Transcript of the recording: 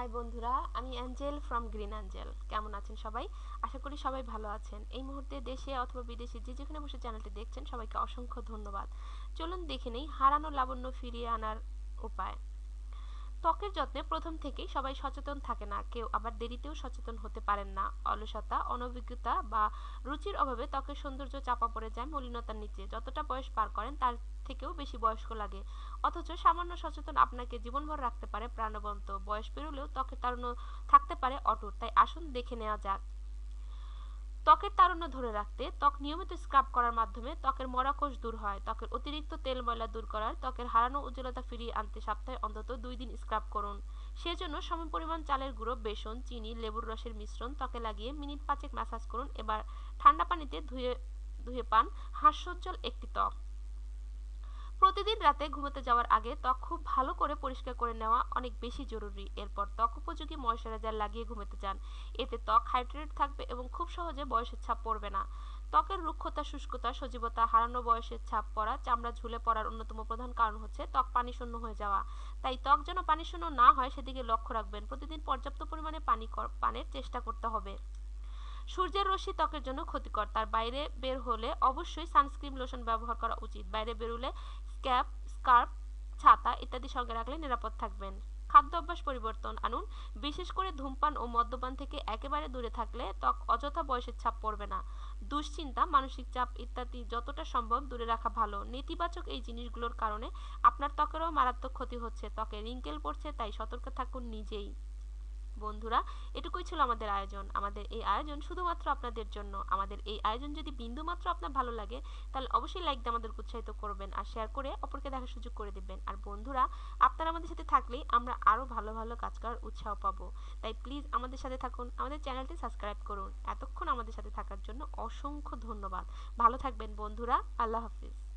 High বন্ধুরা, আমি Angel from green Angel কেমন আছেন সবাই? আশা করি সবাই ভালো আছেন। এই মুহূর্তে দেশে অথবা বিদেশে যে যেখানে বসে চ্যানেলটি দেখছেন, সবাইকে অসংখ্য ধন্যবাদ। চলুন দেখে নেই হারানো লাবণ্য ফিরিয়ে আনার উপায়। ত্বকের যত্নে প্রথম থেকেই সবাই সচেতন থাকে না, কেউ আবার দেরিতেও সচেতন হতে পারেন না। অলসতা, অনভিজ্ঞতা বা রুচির অভাবে ত্বকের সৌন্দর্য চাপা পড়ে যায় মলিনতার নিচে। যতটা বয়স পার করেন, তার থেকেও বেশি বয়স্ক লাগে। অথচ সামান্য সচেতন আপনাকে জীবনভর রাখতে পারে প্রাণবন্ত। বয়স পেরোলেও ত্বকের তারুণ্য থাকতে পারে অটুট। তাই আসুন দেখে নেওয়া যাক। ত্বকের তারুণ্য ধরে রাখতে ত্বক নিয়মিত স্ক্রাব করার মাধ্যমে ত্বকের মরাকোষ দূর হয়। ত্বকের অতিরিক্ত তেল ময়লা দূর করার, ত্বকের হারানো উজ্জ্বলতা ফিরিয়ে আনতে সপ্তাহে অন্তত দুই দিন স্ক্রাব করুন। সেজন্য সমপরিমাণ চালের গুঁড়ো, বেসন, চিনি, লেবুর রসের মিশ্রণ ত্বকে লাগিয়ে মিনিট পাঁচেক ম্যাসাজ করুন। এবার ঠান্ডা পানিতে ধুয়ে ধুয়ে পান হাস্যোজ্জ্বল একটি ত্বক। প্রতিদিন রাতে ঘুমোতে যাওয়ার আগে ত্বক খুব ভালো করে পরিষ্কার করে নেওয়া অনেক বেশি জরুরি। এরপর ত্বক উপযোগী ময়শ্চারাইজার লাগিয়ে ঘুমোতে যান। এতে ত্বক হাইড্রেট থাকবে এবং খুব সহজে বয়সের ছাপ পড়বে না। ত্বকের রুক্ষতা, শুষ্কতা, সজীবতা, হারানো বয়সের ছাপ পড়া, চামড়া ঝুলে পড়ার অন্যতম প্রধান কারণ হচ্ছে ত্বক পানি শূন্য হয়ে যাওয়া। তাই ত্বক যেন পানি শূন্য না হয়, সেদিকে লক্ষ্য রাখবেন। প্রতিদিন পর্যাপ্ত পরিমাণে পানি পানের চেষ্টা করতে হবে। সূর্যের রশ্মি ত্বকের জন্য ক্ষতিকর। তার বাইরে বের হলে অবশ্যই সানস্ক্রিন লোশন ব্যবহার করা উচিত। বাইরে বেরোলে স্ক্যাপ স্কার্ফ, ছাতা ইত্যাদি সঙ্গে রাখলে নিরাপদ থাকবেন। খাদ্য অভ্যাস পরিবর্তন আনুন। বিশেষ করে ধূমপান ও মদ্যপান থেকে একেবারে দূরে থাকলে ত্বক অযথা বয়সের ছাপ পড়বে না। দুশ্চিন্তা, মানসিক চাপ ইত্যাদি যতটা সম্ভব দূরে রাখা ভালো। নেতিবাচক এই জিনিসগুলোর কারণে আপনার ত্বকেরও মারাত্মক ক্ষতি হচ্ছে। ত্বকে রিঙ্কেল পড়ছে, তাই সতর্ক থাকুন নিজেই। বন্ধুরা, এটুকুই ছিল আমাদের আয়োজন। আমাদের এই আয়োজন শুধুমাত্র আপনাদের জন্য। আমাদের এই আয়োজন যদি বিন্দুমাত্র আপনার ভালো লাগে, তাহলে অবশ্যই লাইক দিয়ে আমাদের উৎসাহিত করবেন আর শেয়ার করে অপরকে দেখার সুযোগ করে দেবেন। আর বন্ধুরা, আপনারা আমাদের সাথে থাকলেই আমরা আরও ভালো ভালো কাজ করার উৎসাহ পাবো। তাই প্লিজ আমাদের সাথে থাকুন, আমাদের চ্যানেলটি সাবস্ক্রাইব করুন। এতক্ষণ আমাদের সাথে থাকার জন্য অসংখ্য ধন্যবাদ। ভালো থাকবেন বন্ধুরা, আল্লাহ হাফিজ।